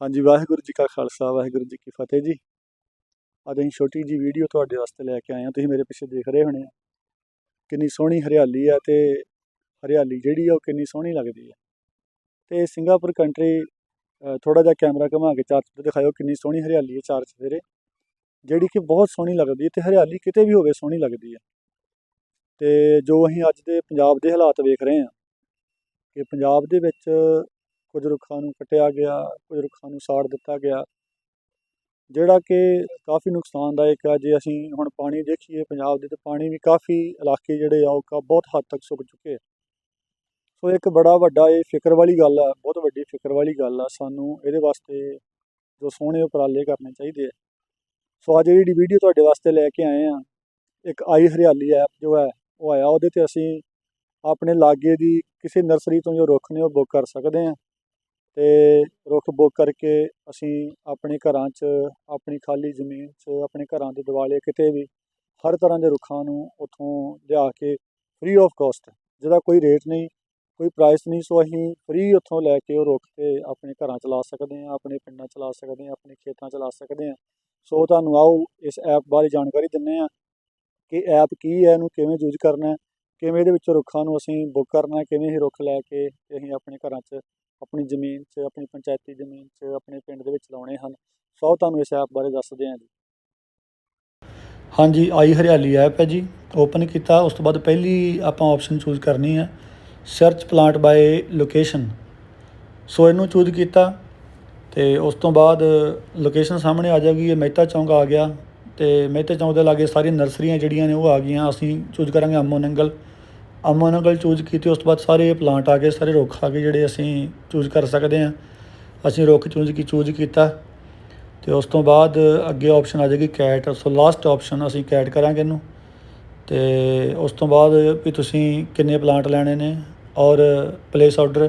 ਹਾਂਜੀ, ਵਾਹਿਗੁਰੂ ਜੀ ਕਾ ਖਾਲਸਾ, ਵਾਹਿਗੁਰੂ ਜੀ ਕੀ ਫਤਿਹ ਜੀ। ਅੱਜ ਅਸੀਂ ਛੋਟੀ ਜੀ ਵੀਡੀਓ ਤੁਹਾਡੇ ਵਾਸਤੇ ਲੈ ਕੇ ਆਏ ਹਾਂ। ਤੁਸੀਂ ਮੇਰੇ ਪਿੱਛੇ ਦੇਖ ਰਹੇ ਹੋਣੇ ਆ। ਕਿੰਨੀ ਸੋਹਣੀ ਹਰਿਆਲੀ ਆ ਤੇ ਹਰਿਆਲੀ ਜਿਹੜੀ ਆ ਉਹ ਕਿੰਨੀ ਸੋਹਣੀ ਲੱਗਦੀ ਆ। ਤੇ ਸਿੰਗਾਪੁਰ ਕੰਟਰੀ ਥੋੜਾ ਜਿਹਾ ਕੈਮਰਾ ਘੁਮਾ ਕੇ ਚਾਰ ਚੁਫੇਰੇ ਦਿਖਾਇਓ ਕਿੰਨੀ ਸੋਹਣੀ ਹਰਿਆਲੀ ਹੈ ਚਾਰ ਚੁਫੇਰੇ। ਜਿਹੜੀ ਕਿ ਬਹੁਤ ਸੋਹਣੀ ਲੱਗਦੀ ਹੈ ਤੇ ਹਰਿਆਲੀ ਕਿਤੇ ਵੀ ਹੋਵੇ ਸੋਹਣੀ ਲੱਗਦੀ ਹੈ ਤੇ ਜੋ ਅਸੀਂ ਅੱਜ ਦੇ ਪੰਜਾਬ ਦੇ ਹਾਲਾਤ ਵੇਖ ਰਹੇ ਹਾਂ, ਕਿ ਪੰਜਾਬ ਦੇ ਵਿੱਚ ਕੁਝ ਰੁੱਖਾਂ ਨੂੰ ਕੱਟਿਆ ਗਿਆ, ਕੁਝ ਰੁੱਖਾਂ ਨੂੰ ਸਾੜ ਦਿੱਤਾ ਗਿਆ। ਜਿਹੜਾ ਕਿ ਕਾਫੀ ਨੁਕਸਾਨਦਾਇਕ ਆ ਜੇ ਅਸੀਂ ਹੁਣ ਪਾਣੀ ਦੇਖੀਏ ਪੰਜਾਬ ਦੇ, ਤੇ ਪਾਣੀ ਵੀ ਕਾਫੀ ਇਲਾਕੇ ਜਿਹੜੇ ਆ, ਉਹ ਕਾ, ਬਹੁਤ ਹੱਦ ਤੱਕ ਸੁੱਕ ਚੁੱਕੇ ਆ। ਸੋ ਇੱਕ ਬੜਾ ਵੱਡਾ ਇਹ ਫਿਕਰ ਵਾਲੀ ਗੱਲ ਆ, ਬਹੁਤ ਵੱਡੀ ਫਿਕਰ ਵਾਲੀ ਗੱਲ ਆ, ਸਾਨੂੰ ਇਹਦੇ ਵਾਸਤੇ ਜੋ ਸੋਹਣੇ ਉਪਰਾਲੇ ਕਰਨੇ ਚਾਹੀਦੇ ਆ। ਸੋ ਅੱਜ ਜਿਹੜੀ ਵੀਡੀਓ ਤੁਹਾਡੇ ਵਾਸਤੇ ਲੈ ਕੇ ਆਏ ਆ, ਇੱਕ ਆਈ ਹਰਿਆਲੀ ਐਪ ਜੋ ਹੈ, ਉਹ ਆਇਆ, ਉਹਦੇ ਤੇ ਅਸੀਂ ਆਪਣੇ ਲਾਗੇ ਦੀ ਕਿਸੇ ਨਰਸਰੀ ਤੋਂ ਜੋ ਰੁੱਖ ਨੇ, ਉਹ ਬੁੱਕ ਕਰ ਸਕਦੇ ਆ। ਤੇ ਰੁੱਖ ਬੁੱਕ ਕਰਕੇ ਅਸੀਂ ਆਪਣੇ ਘਰਾਂ 'ਚ, ਆਪਣੀ ਖਾਲੀ ਜ਼ਮੀਨ 'ਚ, ਆਪਣੇ ਘਰਾਂ ਦੇ ਦਿਵਾਲੇ ਕਿਤੇ ਵੀ ਹਰ ਤਰ੍ਹਾਂ ਦੇ ਰੁੱਖਾਂ ਨੂੰ ਉੱਥੋਂ ਲਿਆ ਕੇ ਫ੍ਰੀ ਆਫ ਕਾਸਟ ਜਿਹਦਾ ਕੋਈ ਰੇਟ ਨਹੀਂ, ਕੋਈ ਪ੍ਰਾਈਸ ਨਹੀਂ। ਸੋ ਅਸੀਂ ਫ੍ਰੀ ਉੱਥੋਂ ਲੈ ਕੇ ਉਹ ਰੁੱਖ ਤੇ ਆਪਣੇ ਘਰਾਂ 'ਚ ਲਾ ਸਕਦੇ ਹਾਂ, ਆਪਣੇ ਪਿੰਡਾਂ 'ਚ ਲਾ ਸਕਦੇ ਹਾਂ, ਆਪਣੇ ਖੇਤਾਂ 'ਚ ਲਾ ਸਕਦੇ ਹਾਂ। ਸੋ ਤੁਹਾਨੂੰ ਆਓ, ਇਸ ਐਪ ਬਾਰੇ ਜਾਣਕਾਰੀ ਦਿੰਨੇ ਆ ਕਿ ਐਪ ਕੀ ਹੈ, ਇਹਨੂੰ ਕਿਵੇਂ ਯੂਜ਼ ਕਰਨਾ ਹੈ, ਕਿਵੇਂ ਇਹਦੇ ਵਿੱਚੋਂ ਰੁੱਖਾਂ ਨੂੰ ਅਸੀਂ ਬੁੱਕ ਕਰਨਾ ਕਿਵੇਂ ਇਹ ਰੁੱਖ ਲੈ ਕੇ ਅਸੀਂ ਆਪਣੇ ਘਰਾਂ 'ਚ ਆਪਣੀ ਜ਼ਮੀਨ 'ਚ, ਆਪਣੀ ਪੰਚਾਇਤੀ ਜ਼ਮੀਨ 'ਚ, ਆਪਣੇ ਪਿੰਡ ਦੇ ਵਿੱਚ ਲਾਉਣੇ ਹਨ। ਸੋ ਤੁਹਾਨੂੰ ਇਸ ਐਪ ਬਾਰੇ ਦੱਸਦੇ ਹਾਂ ਜੀ। ਹਾਂਜੀ, ਆਈ ਹਰਿਆਲੀ ਐਪ ਹੈ ਜੀ। ਓਪਨ ਕੀਤਾ, ਉਸ ਤੋਂ ਬਾਅਦ ਪਹਿਲੀ ਆਪਾਂ ਆਪਸ਼ਨ ਚੂਜ਼ ਕਰਨੀ ਹੈ। Search plant by location so ਇਹਨੂੰ ਚੂਜ਼ ਕੀਤਾ ਤੇ ਉਸ ਤੋਂ ਬਾਅਦ ਲੋਕੇਸ਼ਨ ਸਾਹਮਣੇ ਆ ਜਾਊਗੀ ਇਹ ਮਹਿਤਾ ਚੌਂਕ ਆ ਗਿਆ ਤੇ ਮਹਿਤਾ ਚੌਂਕ ਦੇ ਲਾਗੇ ਸਾਰੀਆਂ ਨਰਸਰੀਆਂ ਜਿਹੜੀਆਂ ਨੇ ਉਹ ਆ ਗਈਆਂ, ਅਸੀਂ ਚੂਜ਼ ਕਰਾਂਗੇ ਅਮੋਨੰਗਲ ਅਮੋਨੰਗਲ ਚੂਜ਼ ਕੀਤੀ, ਉਸ ਤੋਂ ਬਾਅਦ ਸਾਰੇ ਪਲਾਂਟ ਆ ਗਏ, ਸਾਰੇ ਰੁੱਖ ਆ ਗਏ ਜਿਹੜੇ ਅਸੀਂ ਚੂਜ਼ ਕਰ ਸਕਦੇ ਹਾਂ। ਅਸੀਂ ਰੁੱਖ ਚੂਜ਼ ਕੀ, ਚੂਜ਼ ਕੀਤਾ ਤੇ ਉਸ ਤੋਂ ਬਾਅਦ ਅੱਗੇ ਆਪਸ਼ਨ ਆ ਜਾਏਗੀ ਕੈਟ ਸੋ ਲਾਸਟ ਆਪਸ਼ਨ ਅਸੀਂ ਕੈਟ ਕਰਾਂਗੇ ਇਹਨੂੰ। ਤੇ ਉਸ ਤੋਂ ਬਾਅਦ ਵੀ ਤੁਸੀਂ ਕਿੰਨੇ ਪਲਾਂਟ ਲੈਣੇ ਨੇ ਔਰ ਪਲੇਸ ਆਰਡਰ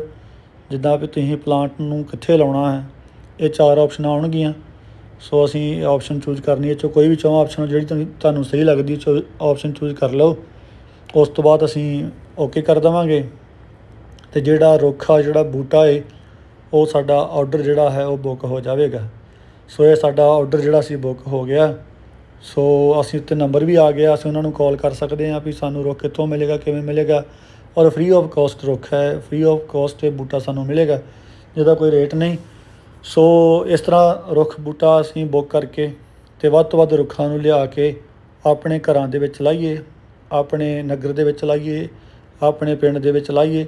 ਜਿੱਦਾਂ ਵੀ ਤੁਸੀਂ ਪਲਾਂਟ ਨੂੰ ਕਿੱਥੇ ਲਾਉਣਾ ਹੈ, ਇਹ ਚਾਰ ਆਪਸ਼ਨਾਂ ਆਉਣਗੀਆਂ। ਸੋ ਅਸੀਂ ਆਪਸ਼ਨ ਚੂਜ਼ ਕਰਨੀ ਹੈ ਚੋ ਕੋਈ ਵੀ ਚਾਹੋ ਆਪਸ਼ਨ ਜਿਹੜੀ ਤੁਹਾਨੂੰ- ਸਹੀ ਲੱਗਦੀ ਚੋ ਆਪਸ਼ਨ ਚੂਜ਼ ਕਰ ਲਓ। ਉਸ ਤੋਂ ਬਾਅਦ ਅਸੀਂ ਓਕੇ ਕਰ ਦੇਵਾਂਗੇ। ਤੇ ਜਿਹੜਾ ਰੁੱਖ ਆ ਜਿਹੜਾ ਬੂਟਾ ਏ, ਉਹ ਸਾਡਾ ਆਰਡਰ ਜਿਹੜਾ ਹੈ ਉਹ ਬੁੱਕ ਹੋ ਜਾਵੇਗਾ। ਸੋ ਇਹ ਸਾਡਾ ਆਰਡਰ ਜਿਹੜਾ ਸੀ ਬੁੱਕ ਹੋ ਗਿਆ। ਸੋ ਅਸੀਂ ਉੱਤੇ ਨੰਬਰ ਵੀ ਆ ਗਿਆ, ਅਸੀਂ ਉਹਨਾਂ ਨੂੰ ਕਾਲ ਕਰ ਸਕਦੇ ਹਾਂ ਵੀ ਸਾਨੂੰ ਰੁੱਖ ਕਿੱਥੋਂ ਮਿਲੇਗਾ, ਕਿਵੇਂ ਮਿਲੇਗਾ। ਔਰ ਫ੍ਰੀ ਆਫ ਕਾਸਟ ਰੁੱਖ ਹੈ ਫ੍ਰੀ ਆਫ ਕਾਸਟ ਇਹ ਬੂਟਾ ਸਾਨੂੰ ਮਿਲੇਗਾ, ਜਿਹਦਾ ਕੋਈ ਰੇਟ ਨਹੀਂ। ਸੋ ਇਸ ਤਰ੍ਹਾਂ ਰੁੱਖ, ਬੂਟਾ ਅਸੀਂ ਬੁੱਕ ਕਰਕੇ ਤੇ ਵੱਧ ਤੋਂ ਵੱਧ ਰੁੱਖਾਂ ਨੂੰ ਲਿਆ ਕੇ ਆਪਣੇ ਘਰਾਂ ਦੇ ਵਿੱਚ ਲਾਈਏ। ਆਪਣੇ ਨਗਰ ਦੇ ਵਿੱਚ ਲਾਈਏ, ਆਪਣੇ ਪਿੰਡ ਦੇ ਵਿੱਚ ਲਾਈਏ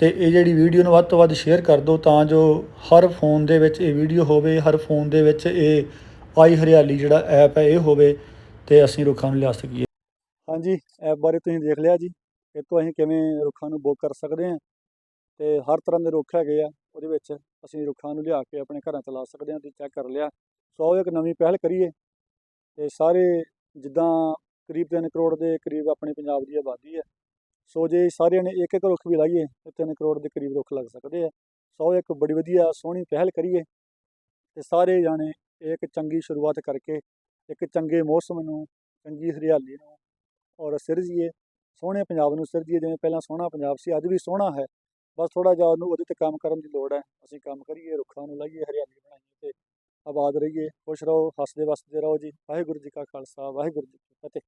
ਤੇ ਇਹ ਜਿਹੜੀ ਵੀਡੀਓ ਨੂੰ ਵੱਧ ਤੋਂ ਵੱਧ ਸ਼ੇਅਰ ਕਰ ਦਿਓ ਤਾਂ ਜੋ ਹਰ ਫੋਨ ਦੇ ਵਿੱਚ ਇਹ ਵੀਡੀਓ ਹੋਵੇ, ਹਰ ਫੋਨ ਦੇ ਵਿੱਚ ਇਹ ਆਈ ਹਰਿਆਲੀ ਜਿਹੜਾ ਐਪ ਹੈ, ਇਹ ਹੋਵੇ ਤੇ ਅਸੀਂ ਰੁੱਖਾਂ ਨੂੰ ਲਿਆ ਸਕੀਏ। ਹਾਂਜੀ ਐਪ ਬਾਰੇ ਤੁਸੀਂ ਦੇਖ ਲਿਆ ਜੀ। ਇਹ ਤੋਂ ਅਸੀਂ ਕਿਵੇਂ ਰੁੱਖਾਂ ਨੂੰ ਬੁੱਕ ਕਰ ਸਕਦੇ ਹਾਂ ਤੇ ਹਰ ਤਰ੍ਹਾਂ ਦੇ ਰੁੱਖ ਹੈਗੇ ਆ, ਉਹਦੇ ਵਿੱਚ ਅਸੀਂ ਰੁੱਖਾਂ ਨੂੰ ਲਿਆ ਕੇ ਆਪਣੇ ਘਰਾਂ 'ਚ ਲਾ ਸਕਦੇ ਹਾਂ ਤੇ ਚੈੱਕ ਕਰ ਲਿਆ। ਸੋ ਆਓ ਇੱਕ ਨਵੀਂ ਪਹਿਲ ਕਰੀਏ ਤੇ ਸਾਰੇ ਜਿੱਦਾਂ ਕਰੀਬ 3 ਕਰੋੜ ਦੇ ਕਰੀਬ ਆਪਣੇ ਪੰਜਾਬ ਦੀ ਆਬਾਦੀ ਹੈ। ਸੋ ਜੇ ਸਾਰਿਆਂ ਨੇ ਇੱਕ ਇੱਕ ਰੁੱਖ ਵੀ ਲਾਈਏ, ਤੇ 3 ਕਰੋੜ ਦੇ ਕਰੀਬ ਰੁੱਖ ਲੱਗ ਸਕਦੇ ਆ। ਸੋ ਇੱਕ ਬੜੀ ਵਧੀਆ ਸੋਹਣੀ ਪਹਿਲ ਕਰੀਏ, ਤੇ ਸਾਰੇ ਜਾਣੇ ਇੱਕ ਚੰਗੀ ਸ਼ੁਰੂਆਤ ਕਰਕੇ, ਇੱਕ ਚੰਗੇ ਮੌਸਮ ਨੂੰ, ਚੰਗੀ ਹਰਿਆਲੀ ਨੂੰ, ਔਰ ਸਿਰਜੀਏ। ਸੋਹਣੇ ਪੰਜਾਬ ਨੂੰ ਸਿਰਜੀਏ, ਜਿਵੇਂ ਪਹਿਲਾਂ ਸੋਹਣਾ ਪੰਜਾਬ ਸੀ, ਅੱਜ ਵੀ ਸੋਹਣਾ ਹੈ। ਬਸ ਥੋੜਾ ਜਿਹਾ ਉਹਨੂੰ ਉਹਦੇ ਤੇ ਕੰਮ ਕਰਨ ਦੀ ਲੋੜ ਹੈ। ਅਸੀਂ ਕੰਮ ਕਰੀਏ, ਰੁੱਖਾਂ ਨੂੰ ਲਾਈਏ, ਹਰਿਆਲੀ ਬਣਾਈਏ, ਤੇ ਆਬਾਦ ਰਹੀਏ। ਖੁਸ਼ ਰਹੋ, ਹੱਸਦੇ ਵਸਦੇ ਰਹੋ ਜੀ। ਵਾਹਿਗੁਰੂ ਜੀ ਕਾ ਖਾਲਸਾ, ਵਾਹਿਗੁਰੂ ਜੀ ਕੀ ਫਤਿਹ।